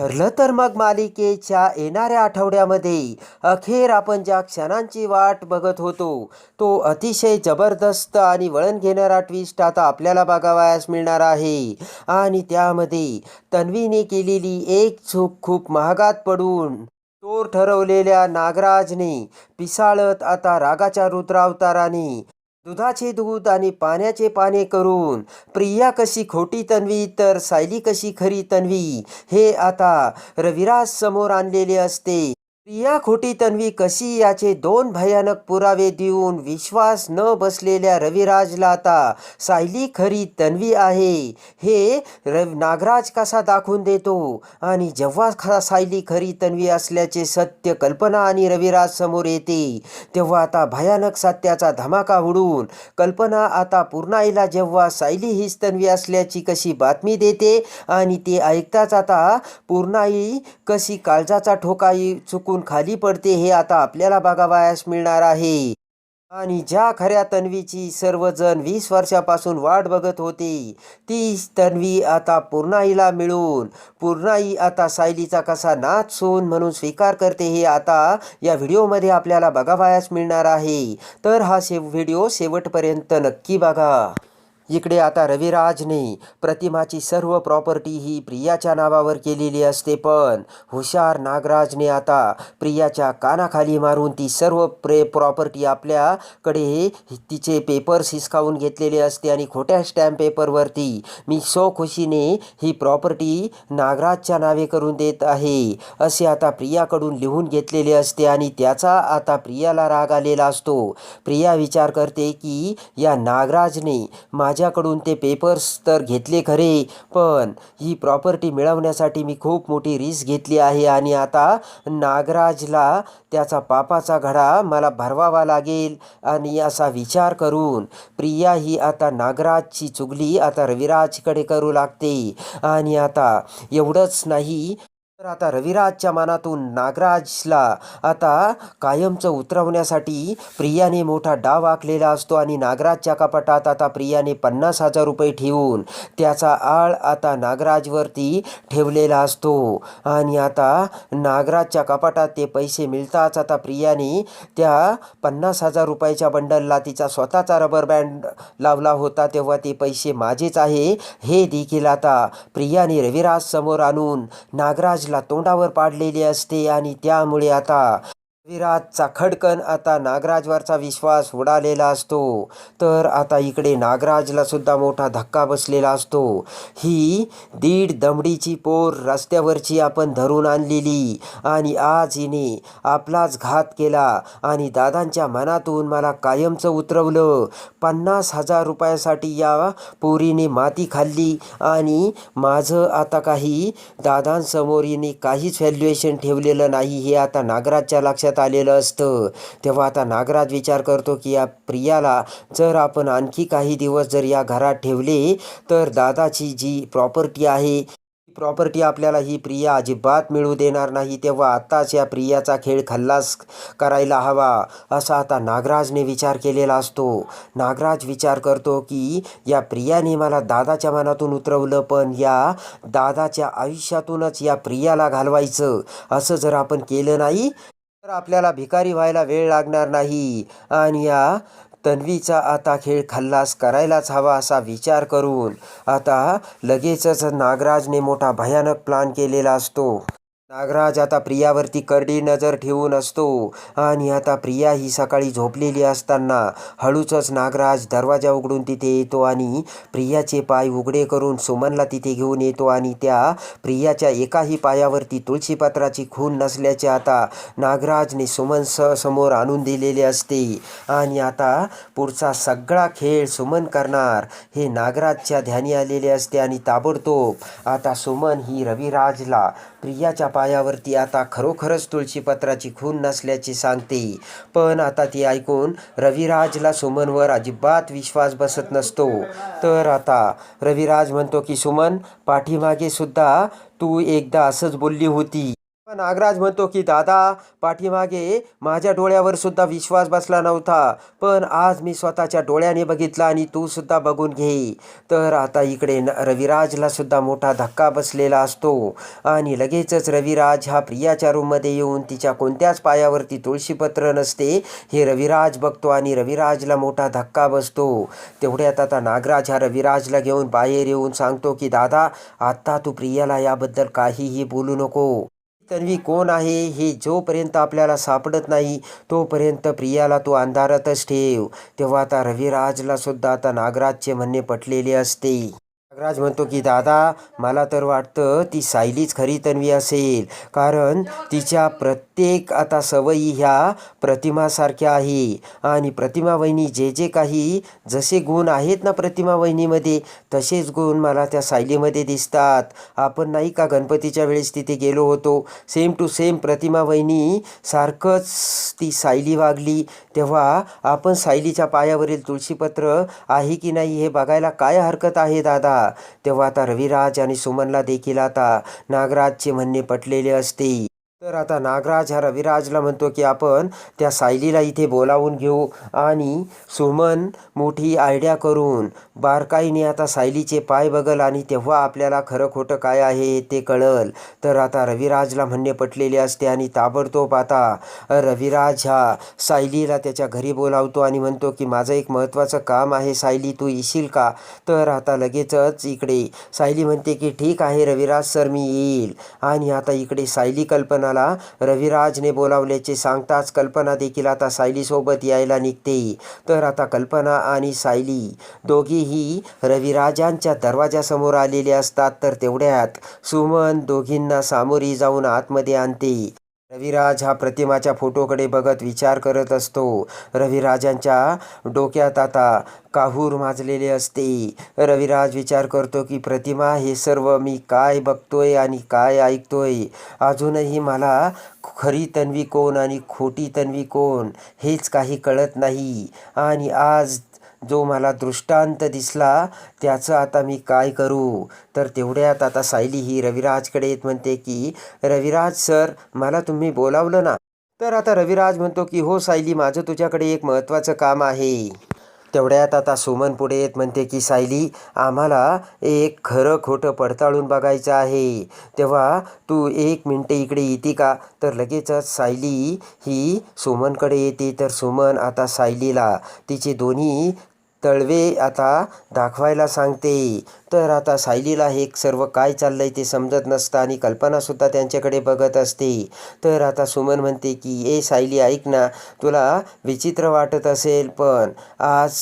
ठरलं तर मग मालिकेच्या येणाऱ्या आठवड्यामध्ये अखेर आपण ज्या क्षणांची वाट बघत होतो तो अतिशय जबरदस्त आणि वळण घेणारा ट्विस्ट आता आपल्याला बघावयास मिळणार आहे. आणि त्यामध्ये तन्वीने केलेली एक चूक खूप महागात पडून चोर ठरवलेल्या नागराजने पिसाळत आता रागाच्या रुद्रावताराने दुधाचे दूध आणि पाण्याचे पाने करून प्रिया कशी खोटी तन्वी तर सायली कशी खरी तन्वी हे आता रविराज समोर आणलेले असते. प्रिया खोटी तन्वी कशी याचे दोन भयानक पुरावे देऊन विश्वास न बसलेल्या रविराजला आता सायली खरी तन्वी आहे. हे रव नागराज कसा दाखवून देतो? आणि जेव्हा ख सायली खरी तन्वी असल्याचे सत्य कल्पना आणि रविराज समोर येते तेव्हा आता भयानक सत्याचा धमाका उडून कल्पना आता पूर्णाईला जेव्हा सायली हीच तन्वी असल्याची कशी बातमी देते आणि ते ऐकताच आता पूर्णाई कशी काळजाचा ठोकाई चुकून खाली पडते हे आता आपल्याला बघावयास मिळणार आहे. आणि ज्या खऱ्या तन्वीची सर्वजण वीस वर्षापासून वाट बघत होते ती तन्वी आता पूर्णाईला मिळून पूर्णाई आता सायलीचा कसा नाच सोन म्हणून स्वीकार करते हे आता या व्हिडिओमध्ये आपल्याला बघावयास मिळणार आहे. तर हा शेव व्हिडिओ शेवटपर्यंत नक्की बघा. इकडे आता रविराजने प्रतिमाची सर्व प्रॉपर्टी ही प्रियाच्या नावावर केलेली असते पण हुशार नागराजने आता प्रियाच्या कानाखाली मारून ती सर्व प्रे प्रॉपर्टी आपल्याकडे तिचे पेपर्स हिसकावून घेतलेले असते आणि खोट्या स्टॅम्प पेपरवरती मी सो खुशीने ही प्रॉपर्टी नागराजच्या नावे करून देत आहे असे आता प्रियाकडून लिहून घेतलेले असते आणि त्याचा आता प्रियाला राग आलेला असतो. प्रिया विचार करते की या नागराजने माझ्या माझ्याकडून ते पेपर्स तर घेतले खरे पण ही प्रॉपर्टी मिळवण्यासाठी मी खूप मोठी रिस्क घेतली आहे आणि आता नागराजला त्याचा पापाचा घडा मला भरवावा लागेल आणि असा विचार करून प्रिया ही आता नागराजची चुगली आता रविराजकडे करू लागते. आणि आता एवढंच नाही तर आता रविराजच्या मनातून नागराजला आता कायमचं उतरवण्यासाठी प्रियाने मोठा डाव आखलेला असतो आणि नागराजच्या कपाटात आता प्रियाने पन्नास हजार रुपये ठेवून त्याचा आळ आता नागराजवरती ठेवलेला असतो. आणि आता नागराजच्या कपाटात ते पैसे मिळताच आता प्रियाने त्या पन्नास हजार रुपयाच्या बंडलला तिचा स्वतःचा रबर बँड लावला होता तेव्हा ते पैसे माझेच आहे हे देखील आता प्रियाने रविराज समोर आणून नागराज तोंडावर पाडलेली असते आणि त्यामुळे आता विराजचा खडकन आता नागराजवरचा विश्वास उडालेला असतो. तर आता इकडे नागराजला सुद्धा मोठा धक्का बसलेला असतो. ही दीड दमडीची पोर रस्त्यावरची आपण धरून आणलेली. आणि आज हिने आपलाच घात केला. आणि दादांच्या मनातून मला कायमचं उतरवलं. पन्नास हजार रुपयासाठी या पोरीने माती खाल्ली. आणि माझं आता काही दादांसमोर हिने काहीच व्हॅल्युएशन ठेवलेलं नाही. हे आता नागराजच्या लक्षात आलेलं असतं. तेव्हा आता नागराज विचार करतो की या प्रियाला जर आपण आणखी काही दिवस जर या घरात ठेवले तर दादाची जी प्रॉपर्टी आहे प्रॉपर्टी आपल्याला ही प्रिया अजिबात मिळू देणार नाही. तेव्हा आत्ताच या प्रियाचा खेळ खल्लास करायला हवा असा आता नागराजने विचार केलेला असतो. नागराज विचार करतो की या प्रियाने मला दादाच्या मनातून उतरवलं पण या दादाच्या आयुष्यातूनच या प्रियाला घालवायचं. असं जर आपण केलं नाही तर आपल्याला भिकारी व्हायला वेळ लागणार नाही. आणि या तन्वीचा आता खेळ खल्लास करायलाच हवा असा विचार करून आता लगेचच नागराजने मोठा भयानक प्लान केलेला असतो. नागराज आता प्रियावरती करडी नजर ठेवून असतो. आणि आता प्रिया ही सकाळी झोपलेली असताना हळूचच नागराज दरवाजा उघडून तिथे येतो आणि प्रियाचे पाय उघडे करून सुमनला तिथे घेऊन येतो आणि त्या प्रियाच्या एकाही पायावरती तुळशीपत्राची खून नसल्याचे आता नागराजने सुमन स समोर आणून दिलेले असते. आणि आता पुढचा सगळा खेळ सुमन करणार हे नागराजच्या ध्यानी आलेले असते आणि ताबडतोब आता सुमन ही रविराजला प्रियाच्या पायावरती आता खरोखरच तुळशीपत्राची खून नसल्याचे सांगते. पण आता ती ऐकून रविराजला सुमनवर अजिबात विश्वास बसत नसतो. तर आता रविराज म्हणतो की सुमन पाठीमागे सुद्धा तू एकदा असंच बोलली होती. नागराज म्हणतो की दादा पाठीमागे माझ्या डोळ्यावर सुद्धा विश्वास बसला नव्हता. पण आज मी स्वतःच्या डोळ्याने बघितला आणि तू सुद्धा बघून घे. तर आता इकडे न रविराजला सुद्धा मोठा धक्का बसलेला असतो. आणि लगेचच रविराज हा प्रियाच्या रूममध्ये येऊन तिच्या कोणत्याच पायावरती तुळशीपत्र नसते हे रविराज बघतो आणि रविराजला मोठा धक्का बसतो. तेवढ्यात आता नागराज हा रविराजला घेऊन बाहेर येऊन सांगतो की दादा आत्ता तू प्रियाला याबद्दल काहीही बोलू नको. तन्वी कोण आहे हे जोपर्यंत आपल्याला सापडत नाही तोपर्यंत प्रियाला तो अंधारातच ठेव. तेव्हा आता रविराजला सुद्धा आता नागराजचे म्हणणे पटलेले असते. नागराज म्हणतो की दादा मला तर वाटतं ती सायलीच खरी तन्वी असेल. कारण तिच्या प्रत्येक आता सवयी ह्या प्रतिमासारख्या आहे. आणि प्रतिमा वहिनी जे जे काही जसे गुण आहेत ना प्रतिमा वहिनीमध्ये तसेच गुण मला त्या सायलीमध्ये दिसतात. आपण नाही का गणपतीच्या वेळेस तिथे गेलो होतो? सेम टू सेम प्रतिमा वहिनी सारखंच ती सायली वागली. तेव्हा आपण सायलीच्या पायावरील तुळशीपत्र आहे की नाही हे बघायला काय हरकत आहे दादा? तेव्हा आता रविराज आणि सुमनला देखील आता नागराजचे म्हणणे पटलेले असते. तर आता नागराज हा रविराजला म्हणतो की आपण त्या सायलीला इथे बोलावून घेऊ आणि सुमन मोठी आयडिया करून बारकाईने आता सायलीचे पाय बघल आणि तेव्हा आपल्याला खरं खोटं काय आहे ते कळल. तर आता रविराजला म्हणणे पटलेले असते आणि ताबडतोब आता रविराज हा सायलीला त्याच्या घरी बोलावतो आणि म्हणतो की माझं एक महत्त्वाचं काम आहे सायली तू येशील का? तर आता लगेचच इकडे सायली म्हणते की ठीक आहे रविराज सर मी येईल. आणि आता इकडे सायली कल्पना कल्पनाला रविराजने बोलावल्याचे सांगताच कल्पना देखील आता सायलीसोबत यायला निघते. तर आता कल्पना आणि सायली दोघीही रविराजांच्या दरवाजासमोर आलेले असतात तर तेवढ्यात सुमन दोघींना सामोरी जाऊन आतमध्ये आणते. रविराज हा प्रतिमाच्या फोटोकडे बघत विचार करत असतो. रविराजांच्या डोक्यात आता काहूर माजलेले असते. रविराज विचार करतो की प्रतिमा हे सर्व मी काय बघतोय आणि काय ऐकतोय? अजूनही मला खरी तन्वी कोण आणि खोटी तन्वी कोण? हेच काही कळत नाही. आणि आज जो मला दृष्टांत दिसला त्याचं आता मी काय करू? तर तेवढ्यात आता सायली ही रविराजकडे येत म्हणते की रविराज सर मला तुम्ही बोलावलं ना. तर आता रविराज म्हणतो की हो सायली माझं तुझ्याकडे एक महत्त्वाचं काम आहे. तेवढ्यात आता सुमन पुढे येत म्हणते की सायली आम्हाला एक खरं खोटं पडताळून बघायचं आहे. तेव्हा तू एक मिनटं इकडे येते का? तर लगेचच सायली ही सुमनकडे येते. तर सुमन आता सायलीला तिचे दोन्ही तळवे आता दाखवायला सांगते. तर आता सायलीला हे सर्व काय चाललंय ते समजत नसतं आणि कल्पनासुद्धा त्यांच्याकडे बघत असते. तर आता सुमन म्हणते की ए सायली ऐक ना तुला विचित्र वाटत असेल पण आज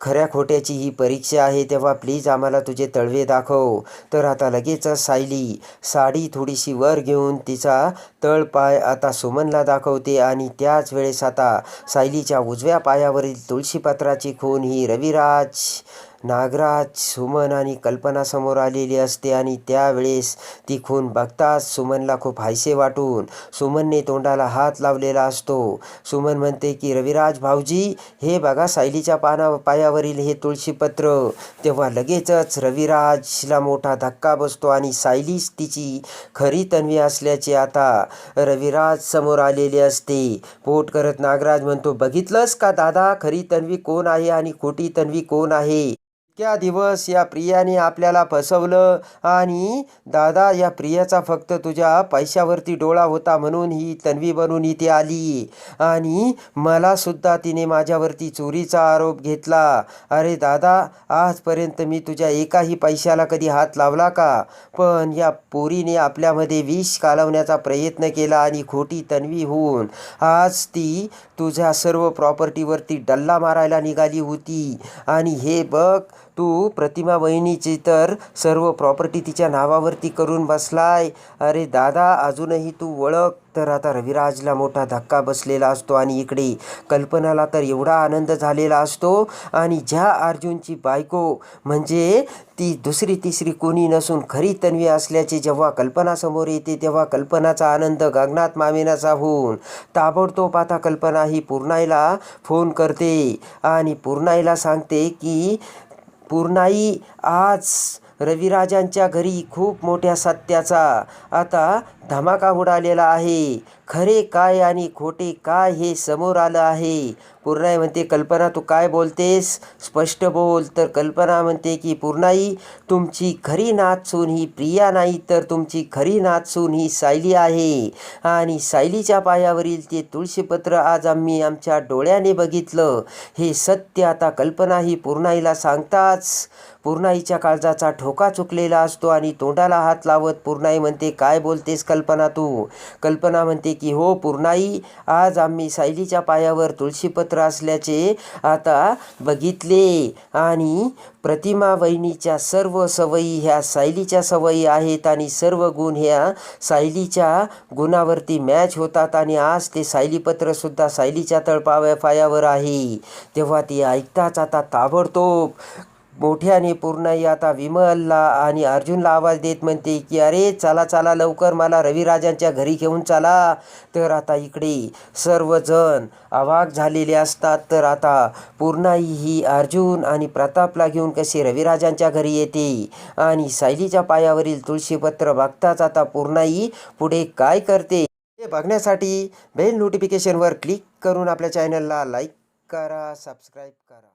खऱ्या खोट्याची ही परीक्षा आहे तेव्हा प्लीज आम्हाला तुझे तळवे दाखव. तर आता लगेचच सायली साडी थोडीशी वर घेऊन तिचा तळपाय आता सुमनला दाखवते आणि त्याच वेळेस आता सायलीच्या उजव्या पायावरील तुळशीपत्राची खून ही रविराज नागराज सुमन आणि कल्पना समोर आलेली असते आणि त्यावेळेस ती खून बघताच सुमनला खूप हायसे वाटून सुमनने तोंडाला हात लावलेला असतो. सुमन म्हणते की रविराज भाऊजी हे बघा सायलीच्या पाना पायावरील हे तुळशीपत्र. तेव्हा लगेचच रविराजला मोठा धक्का बसतो आणि सायलीच तिची खरी तन्वी असल्याचे आता रविराज समोर आलेले असते. पोट करत नागराज म्हणतो बघितलंस का दादा खरी तन्वी कोण आहे आणि खोटी तन्वी कोण आहे? इतक्या दिवस या प्रियाने आपल्याला फसवलं आणि दादा या प्रियाचा फक्त तुझ्या पैशावरती डोळा होता म्हणून ही तन्वी बनून इथे आली. आणि मला सुद्धा तिने माझ्यावरती चोरीचा आरोप घेतला. अरे दादा आजपर्यंत मी तुझ्या एकाही पैशाला कधी हात लावला का? पण या पोरीने आपल्यामध्ये विष कालवण्याचा प्रयत्न केला आणि खोटी तन्वी होऊन आज ती तुझ्या सर्व प्रॉपर्टीवरती डल्ला मारायला निघाली होती. आणि हे बघ तू प्रतिमा वहिनीची तर सर्व प्रॉपर्टी तिच्या नावावरती करून बसलाय. अरे दादा अजूनही तू ओळख. तर आता रविराजला मोठा धक्का बसलेला असतो आणि इकडे कल्पनाला तर एवढा आनंद झालेला असतो आणि ज्या अर्जुनची बायको म्हणजे ती दुसरी तिसरी कोणी नसून खरी तन्वी असल्याचे जेव्हा कल्पनासमोर येते तेव्हा कल्पनाचा आनंद गगनात मामेनाचा होऊन ताबडतोब आता कल्पना ही पूर्णाईला फोन करते आणि पूर्णाईला सांगते की पूर्णाई आज रविराजांच्या घरी खूप मोठ्या सत्याचा. आता धमाका उडालेला आहे. खरे काय आणि खोटे काय हे समोर आलं आहे. पूर्णाई म्हणते कल्पना तू काय बोलतेस? स्पष्ट बोल. तर कल्पना म्हणते की पूर्णाई तुमची खरी नाचसून ही प्रिया नाही तर तुमची खरी नाचसून ही सायली आहे. आणि सायलीच्या पायावरील ते तुळशीपत्र आज आम्ही आमच्या डोळ्याने बघितलं. हे सत्य आता कल्पना ही पूर्णाईला सांगताच. पूर्णाईच्या काळजाचा ठोका चुकलेला असतो आणि तोंडाला हात लावत पूर्णाई म्हणते काय बोलतेस कल्पना तू? कल्पना म्हणते की हो पूर्णाई आज आम्ही सायलीच्या पायावर तुळशीपत्र असल्याचे आता बघितले. आणि प्रतिमा वहिनीच्या सर्व सवयी ह्या सायलीच्या सवयी आहेत आणि सर्व गुण ह्या सायलीच्या गुणावरती मॅच होतात आणि आज ते सायलीपत्रसुद्धा सायलीच्या तळपाव्या पायावर आहे. तेव्हा ती ऐकताच आता ताबडतोब मोठ्याने पूर्णाई आता विमलला आणि अर्जुनला आवाज देत म्हणते की अरे चला चला लवकर मला रविराजांच्या घरी घेऊन चला. तर आता इकडे सर्वजण अवाक झालेले असतात. तर आता पूर्णाई ही अर्जुन आणि प्रतापला घेऊन कशी रविराजांच्या घरी येते? आणि सायलीच्या पायावरील तुळशीपत्र बघताच आता पूर्णाई पुढे काय करते? हे बघण्यासाठी बेल नोटिफिकेशनवर क्लिक करून आपल्या चॅनलला लाईक करा सबस्क्राईब करा.